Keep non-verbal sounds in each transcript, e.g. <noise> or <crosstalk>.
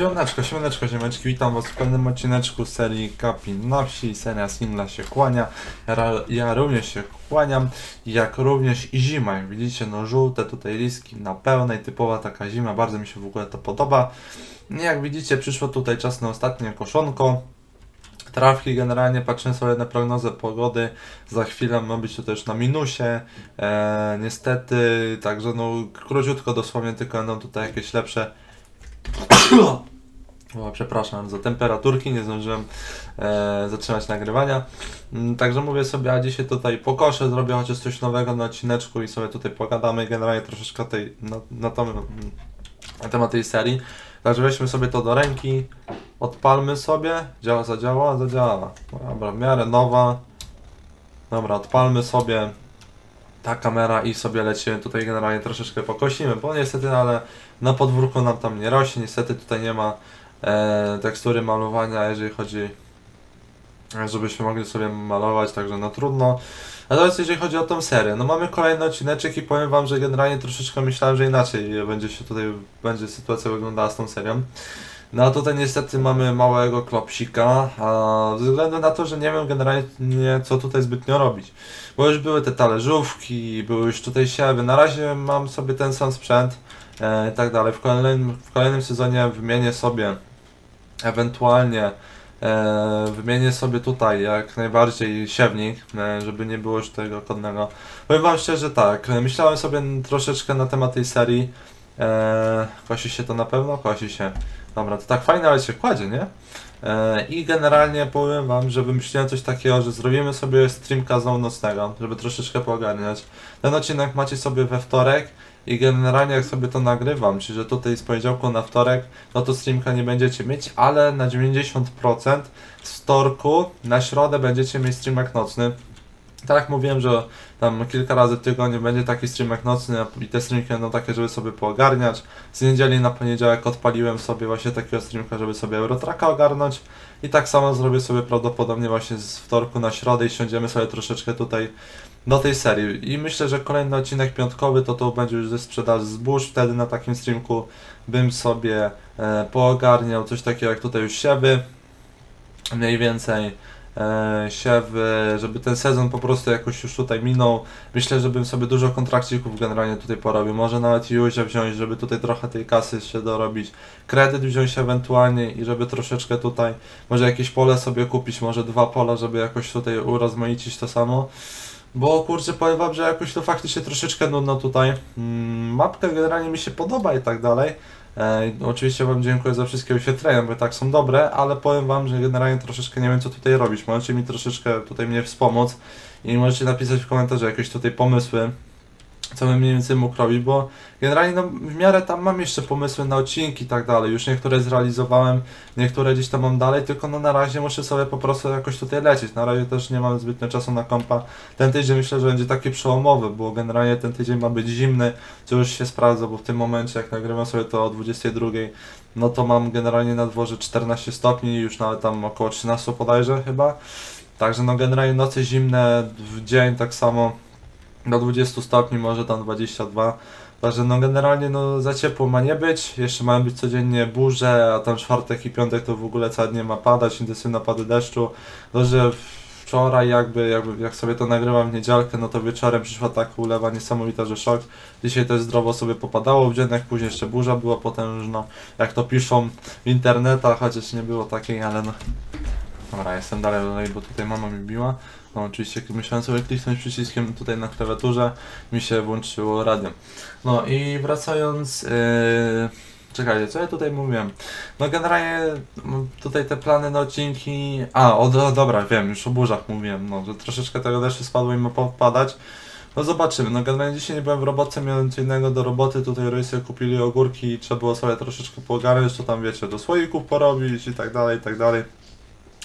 Siemaneczko, siemaneczko, ziomeczki, witam was w kolejnym odcineczku serii Kapin na wsi, seria singla się kłania, ja, ja również się kłaniam, jak również i zima, jak widzicie, no żółte tutaj liski na pełnej, typowa taka zima, bardzo mi się w ogóle to podoba. Jak widzicie, przyszło tutaj czas na ostatnie koszonko, Trawki generalnie patrzymy sobie na prognozę pogody. Za chwilę ma być to też na minusie. E, niestety, także no króciutko dosłownie tylko będą tutaj jakieś lepsze. <coughs> <coughs> <coughs> O, przepraszam za temperaturki, nie zdążyłem e, zatrzymać nagrywania. Mm, Także mówię sobie, a dzisiaj tutaj pokoszę, zrobię chociaż coś nowego na odcineczku i sobie tutaj pogadamy generalnie troszeczkę tej, na, na, tom, na temat tej serii. Także weźmy sobie to do ręki, odpalmy sobie. Działa, zadziała, zadziała. Dobra, w miarę nowa. Dobra, odpalmy sobie ta kamera i sobie lecimy tutaj generalnie troszeczkę pokosimy, bo niestety, ale na podwórku nam tam nie rośnie, niestety tutaj nie ma e, tekstury malowania, jeżeli chodzi, żebyśmy mogli sobie malować, także no trudno. Natomiast jeżeli chodzi o tą serię, no mamy kolejny odcineczek i powiem wam, że generalnie troszeczkę myślałem, że inaczej będzie się tutaj, będzie sytuacja wyglądała z tą serią. No a tutaj niestety mamy małego klopsika, a ze względu na to, że nie wiem generalnie co tutaj zbytnio robić. Bo już były te talerzówki, były już tutaj siewy, na razie mam sobie ten sam sprzęt e, i tak dalej. W kolejnym, w kolejnym sezonie wymienię sobie ewentualnie e, wymienię sobie tutaj jak najbardziej siewnik, e, żeby nie było już tego kodnego. Powiem wam szczerze tak, myślałem sobie troszeczkę na temat tej serii. E, kosi się to na pewno? Kosi się. Dobra, to tak fajnie, ale się kładzie, nie? E, I generalnie powiem wam, że wymyśliłem coś takiego, że zrobimy sobie streamka z nocnego, żeby troszeczkę poogarniać. Ten odcinek macie sobie we wtorek i generalnie jak sobie to nagrywam, czyli że tutaj z poniedziałku na wtorek, no to streamka nie będziecie mieć, ale na 90% z wtorku na środę będziecie mieć streamek nocny. Tak jak mówiłem, że tam kilka razy w tygodniu będzie taki streamek nocny i te streamki będą takie, żeby sobie poogarniać. Z niedzieli na poniedziałek odpaliłem sobie właśnie takiego streamka, żeby sobie Eurotraka ogarnąć. I tak samo zrobię sobie prawdopodobnie właśnie z wtorku na środę i siądziemy sobie troszeczkę tutaj do tej serii. I myślę, że kolejny odcinek piątkowy to to będzie już ze sprzedaży zbóż. Wtedy na takim streamku bym sobie e, poogarniał coś takiego jak tutaj już siewy. Mniej więcej e, siewy, żeby ten sezon po prostu jakoś już tutaj minął. Myślę, że bym sobie dużo kontrakcików generalnie tutaj porobił. Może nawet Józia wziąć, żeby tutaj trochę tej kasy się dorobić. Kredyt wziąć ewentualnie i żeby troszeczkę tutaj, może jakieś pole sobie kupić, może dwa pola, żeby jakoś tutaj urozmaicić to samo. Bo kurczę, powiem wam, że jakoś to faktycznie troszeczkę nudno tutaj. Mm, mapka generalnie mi się podoba i tak dalej. E, oczywiście wam dziękuję za wszystkie wyświetlenia, bo tak są dobre, ale powiem wam, że generalnie troszeczkę nie wiem co tutaj robić. Możecie mi troszeczkę tutaj mnie wspomóc i możecie napisać w komentarzu jakieś tutaj pomysły, bym mniej więcej mógł robić, bo generalnie no, w miarę tam mam jeszcze pomysły na odcinki i tak dalej. Już niektóre zrealizowałem, niektóre gdzieś tam mam dalej, tylko no na razie muszę sobie po prostu jakoś tutaj lecieć. Na razie też nie mam zbytnio czasu na kompa. Ten tydzień myślę, że będzie taki przełomowy, bo generalnie ten tydzień ma być zimny, co już się sprawdza, bo w tym momencie jak nagrywam sobie to o 22, no to mam generalnie na dworze 14 stopni, już nawet tam około 13 podajże chyba. Także no generalnie noce zimne, w dzień tak samo do 20 stopni, może tam 22. Także no generalnie no za ciepło ma nie być, jeszcze mają być codziennie burze, a tam czwartek i piątek to w ogóle cały dzień ma padać, intensywne napady deszczu. To, że wczoraj jakby, jakby jak sobie to nagrywam w niedzielkę, no to wieczorem przyszła taka ulewa niesamowita, że szok. Dzisiaj też zdrowo sobie popadało w dzień, jak później jeszcze burza była potężna, jak to piszą w internetach, chociaż nie było takiej, ale no. Dobra, jestem dalej, dalej, bo tutaj mama mi biła. No oczywiście musiałem sobie kliknąć przyciskiem tutaj na klawiaturze, mi się włączyło radio. No i wracając, yy, czekajcie, co ja tutaj mówiłem? No generalnie m, tutaj te plany na odcinki, a o, do, dobra, wiem, już o burzach mówiłem, no, że troszeczkę tego deszczu spadło i ma popadać. No zobaczymy, no generalnie dzisiaj nie byłem w robotce, miałem co innego do roboty, tutaj rodzice kupili ogórki i trzeba było sobie troszeczkę poogarnąć, co tam wiecie, do słoików porobić i tak dalej, i tak dalej.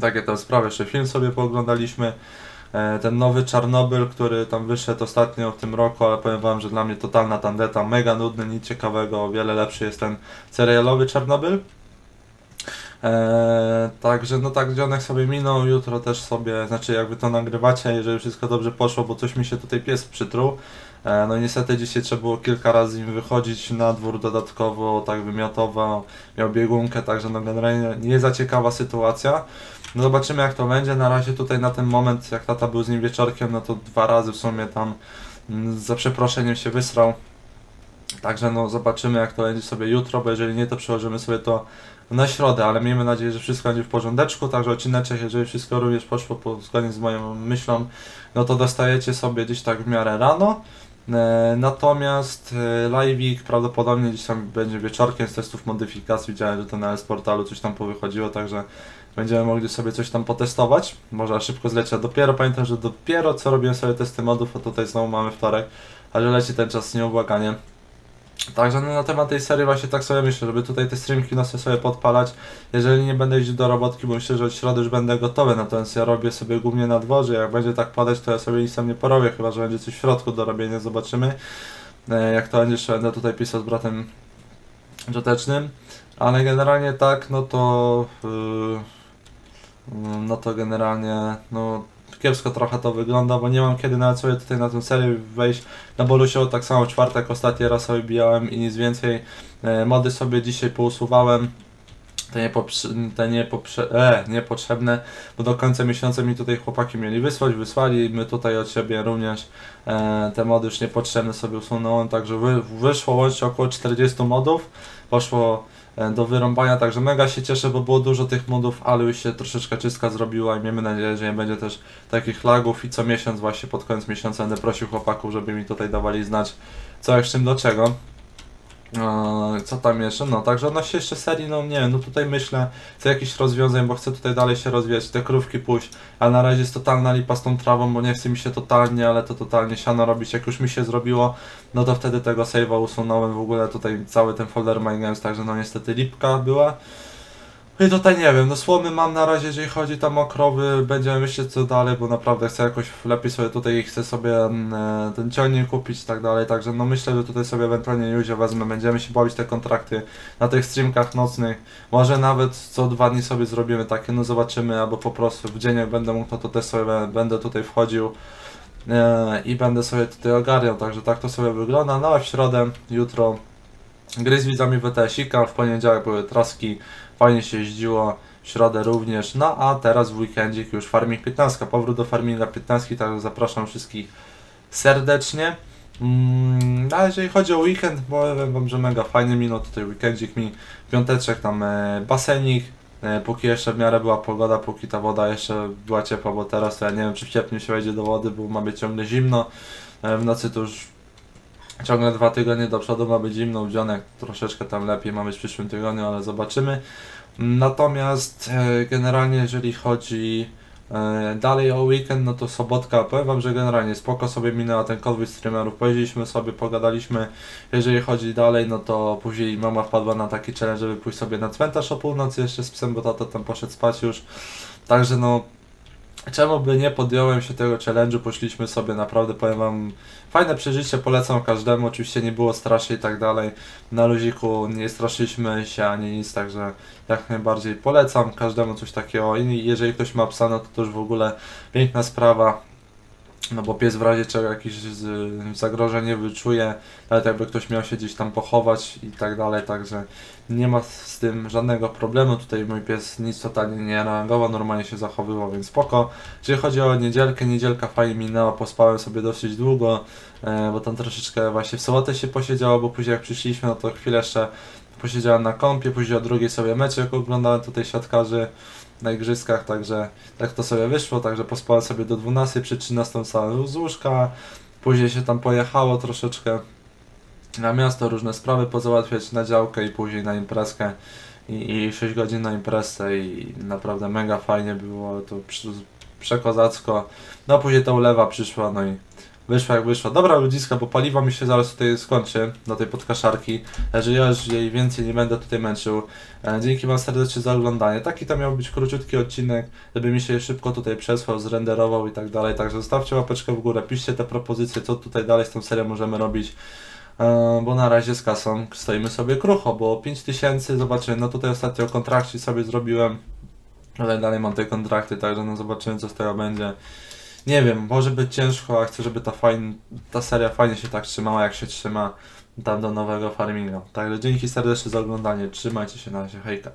Takie tam sprawy, jeszcze film sobie pooglądaliśmy. E, Ten nowy Czarnobyl, który tam wyszedł ostatnio w tym roku, ale powiem wam, że dla mnie totalna tandeta, mega nudny, nic ciekawego, o wiele lepszy jest ten serialowy Czarnobyl. Eee, także no tak dzionek sobie minął, jutro też sobie, znaczy jakby to nagrywacie, jeżeli wszystko dobrze poszło, bo coś mi się tutaj pies przytruł. E, No niestety dzisiaj trzeba było kilka razy im wychodzić na dwór dodatkowo, tak wymiotował, miał biegunkę, także no generalnie nie za ciekawa sytuacja. No zobaczymy jak to będzie, na razie tutaj na ten moment, jak tata był z nim wieczorkiem, no to dwa razy w sumie tam mm, za przeproszeniem się wysrał. Także no zobaczymy jak to będzie sobie jutro, bo jeżeli nie to przełożymy sobie to na środę, ale miejmy nadzieję, że wszystko będzie w porządeczku, także odcineczek, jeżeli wszystko również poszło po, zgodnie z moją myślą, no to dostajecie sobie gdzieś tak w miarę rano. E, Natomiast e, live'ik prawdopodobnie gdzieś tam będzie wieczorkiem z testów modyfikacji. Widziałem, że to na portalu coś tam powychodziło, także będziemy mogli sobie coś tam potestować. Może szybko zlecieć. Dopiero pamiętam, że dopiero co robiłem sobie testy modów, a tutaj znowu mamy wtorek, ale leci ten czas nieubłaganie. Także no, na temat tej serii właśnie tak sobie myślę, żeby tutaj te streamki na sobie podpalać. Jeżeli nie będę jeździć do robotki, bo myślę, że od środy już będę gotowy, natomiast ja robię sobie głównie na dworze, jak będzie tak padać, to ja sobie nic tam nie porobię, chyba, że będzie coś w środku do robienia, zobaczymy. E, Jak to będzie, jeszcze będę tutaj pisał z bratem Rzutecznym, ale generalnie tak, no to yy, no to generalnie, no kiepsko trochę to wygląda, bo nie mam kiedy nawet sobie tutaj na tę serię wejść na Bolusio, tak samo czwartek ostatni raz sobie bijałem i nic więcej. E, mody sobie dzisiaj pousuwałem. Te, niepoprze- te niepoprze- e, niepotrzebne, bo do końca miesiąca mi tutaj chłopaki mieli wysłać, wysłali, my tutaj od siebie również e, te mody już niepotrzebne sobie usunąłem, także wy, wyszło łącznie około 40 modów, poszło do wyrąbania, także mega się cieszę, bo było dużo tych modów, ale już się troszeczkę czystka zrobiła i miejmy nadzieję, że nie będzie też takich lagów i co miesiąc właśnie pod koniec miesiąca będę prosił chłopaków, żeby mi tutaj dawali znać co jak z czym do czego. Co tam jeszcze? No, także odnośnie jeszcze serii, no nie wiem, no tutaj myślę, co jakichś rozwiązań, bo chcę tutaj dalej się rozwijać, te krówki pójść, ale na razie jest totalna lipa z tą trawą, bo nie chce mi się totalnie, ale to totalnie siano robić, jak już mi się zrobiło, no to wtedy tego save'a usunąłem, w ogóle tutaj cały ten folder My Games, także no niestety lipka była. No I tutaj nie wiem, no słomy mam na razie, jeżeli chodzi tam o krowy, będziemy myśleć co dalej, bo naprawdę chcę jakoś lepiej sobie tutaj, chcę sobie mm, e, ten ciągnik kupić i tak dalej, także no myślę, że tutaj sobie ewentualnie Juzie wezmę, będziemy się bawić te kontrakty na tych streamkach nocnych, może nawet co dwa dni sobie zrobimy takie, no zobaczymy, albo po prostu w dzień jak będę mógł, no to też sobie będę tutaj wchodził e, i będę sobie tutaj ogarniał, także tak to sobie wygląda, no a w środę, jutro gry z widzami WTS-ika, w poniedziałek były traski, fajnie się jeździło, w środę również, no a teraz w weekendzik już Farming 15, powrót do Farminga 15, także zapraszam wszystkich serdecznie. Mm, a jeżeli chodzi o weekend, powiem wam, że mega fajnie minął tutaj weekendzik mi, piąteczek tam e, basenik, e, póki jeszcze w miarę była pogoda, póki ta woda jeszcze była ciepła, bo teraz to ja nie wiem czy w się wejdzie do wody, bo ma być ciągle zimno, e, w nocy to już ciągle dwa tygodnie do przodu ma być zimno, dzionek troszeczkę tam lepiej ma być w przyszłym tygodniu, ale zobaczymy. Natomiast e, generalnie jeżeli chodzi e, dalej o weekend, no to sobotka, powiem wam, że generalnie spoko sobie minęła ten konwój streamerów, pojeździliśmy sobie, pogadaliśmy, jeżeli chodzi dalej, no to później mama wpadła na taki challenge, żeby pójść sobie na cmentarz o północy jeszcze z psem, bo tato tam poszedł spać już, także no Czemu by nie podjąłem się tego challenge'u, poszliśmy sobie, naprawdę powiem wam, fajne przeżycie, polecam każdemu, oczywiście nie było strasznie i tak dalej, na luziku nie straszyliśmy się ani nic, także jak najbardziej polecam każdemu coś takiego. I jeżeli ktoś ma psa, no to to już w ogóle piękna sprawa, no bo pies w razie czego jakieś zagrożenie wyczuje, nawet jakby ktoś miał się gdzieś tam pochować i tak dalej, także nie ma z tym żadnego problemu. Tutaj mój pies nic totalnie nie reagował, normalnie się zachowywał, więc spoko. Jeżeli chodzi o niedzielkę, niedzielka fajnie minęła, pospałem sobie dosyć długo, e, bo tam troszeczkę właśnie w sobotę się posiedziało, bo później jak przyszliśmy, no to chwilę jeszcze posiedziałem na kąpie, później o drugiej sobie meczek oglądałem tutaj siatkarzy na igrzyskach, także tak to sobie wyszło, także pospałem sobie do 12, przy 13 wstałem z łóżka, później się tam pojechało troszeczkę na miasto, różne sprawy pozałatwiać na działkę i później na imprezkę. I, i 6 godzin na imprezę i naprawdę mega fajnie było, to przy, przekozacko, no a później ta ulewa przyszła, no i wyszła jak wyszła. Dobra ludziska, bo paliwo mi się zaraz tutaj skończy do tej podkaszarki, że ja już jej więcej nie będę tutaj męczył. E, Dzięki Wam serdecznie za oglądanie. Taki to miał być króciutki odcinek, żeby mi się szybko tutaj przesłał, zrenderował i tak dalej. Także zostawcie łapeczkę w górę, piszcie te propozycje, co tutaj dalej z tą serią możemy robić. E, Bo na razie z kasą stoimy sobie krucho, bo 5000, zobaczymy, no tutaj ostatnio kontrakci sobie zrobiłem, ale dalej mam te kontrakty, także no zobaczymy co z tego będzie. Nie wiem, może być ciężko, a chcę, żeby ta, fajn, ta seria fajnie się tak trzymała, jak się trzyma tam do nowego farminga. Także dzięki serdecznie za oglądanie, trzymajcie się na razie, hejka.